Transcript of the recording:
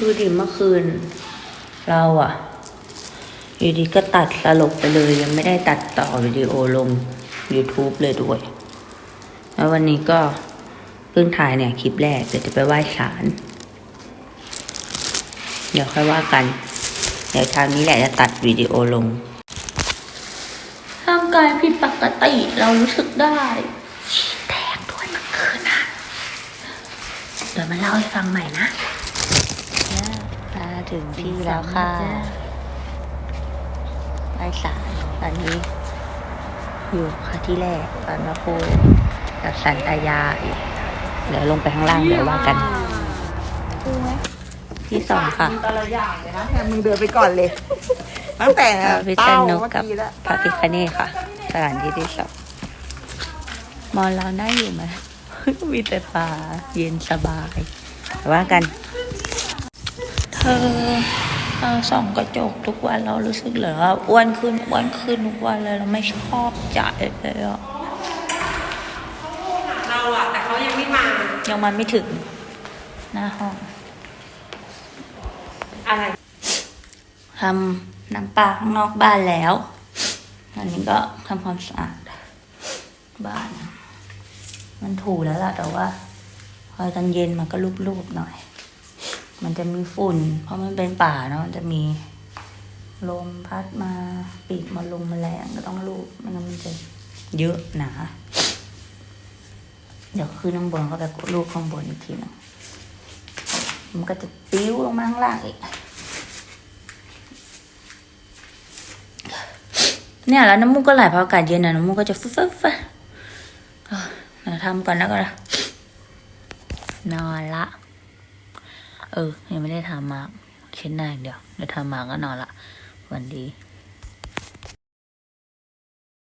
ดูดิเมื่อคืน เราอะอยู่ดีก็ตัดสลบไปเลย ยังไม่ได้ตัดต่อวิดีโอลง YouTube เลยด้วย แล้ววันนี้ก็เพิ่งถ่ายเนี่ย คลิปแรก เดี๋ยวจะไปไหว้ศาลเดี๋ยวค่อยว่ากัน เดี๋ยวเช้านี้แหละจะตัดวิดีโอลงร่างกายผิดปกติเรารู้สึกได้ฉีดแดงด้วยเมื่อคืนนะเดี๋ยวมาเล่าให้ฟังใหม่นะ มาถึงที่แล้วค่ะไหว้ศาลตอนนี้ อยู่ค่ะที่แรกตอนมาพูดกับสันตายายเดี๋ยวลงไปข้างล่างเดี๋ยวว่ากัน ที่สองค่ะแต่ละอย่างเลยนะแทนมึงเดินไปก่อนเลย ตั้งแต่พระพิษเต้าณุเมื่อกับกี้แล้วพระพิคเนตค่ะ สถานที่ที่สองมอนเราได้อยู่ไหมมีแต่ป่าเย็นสบายแต่ว่ากันเธอเราส่องกระจกทุกวันเรารู้สึกเหรอว่าอ้วนขึ้นอ้วนขึ้นทุกวันเลยเราไม่ชอบใจเลยอะเราอะแต่เขายังไม่มา ยังมาไม่ถึงหน้าห้องอะไรทำน้ำปลาข้างนอกบ้านแล้วอันนี้ก็ทำความสะอาดบ้าน มันถูแล้วล่ะแต่ว่า พอตอนเย็นมันก็รูปๆหน่อย มันจะมีฝุ่น เพราะมันเป็นป่าเนาะมันจะมีลมพัดมาปีกมาลงแมลงก็ต้องรูปไม่งั้นมันจะเยอะหนา เดี๋ยวขึ้นข้างบนก็แบบรูปข้างบนอีกทีหนึงมันก็จะปิ้วลงมาข้างล่างอีก เนี่ยแล้วน้ำมูกก็ไหลพออากาศเย็นนะน้ำมูกก็จะฟึ๊บฟึ๊บฟึ๊บเออเดี๋ยวทำก่อนแล้วก็นนอนละ เออ ยังไม่ได้ทำมาร์กเช็ดหน้าอย่างเดียวเดี๋ยวทำมาร์กก็นอนละวันดี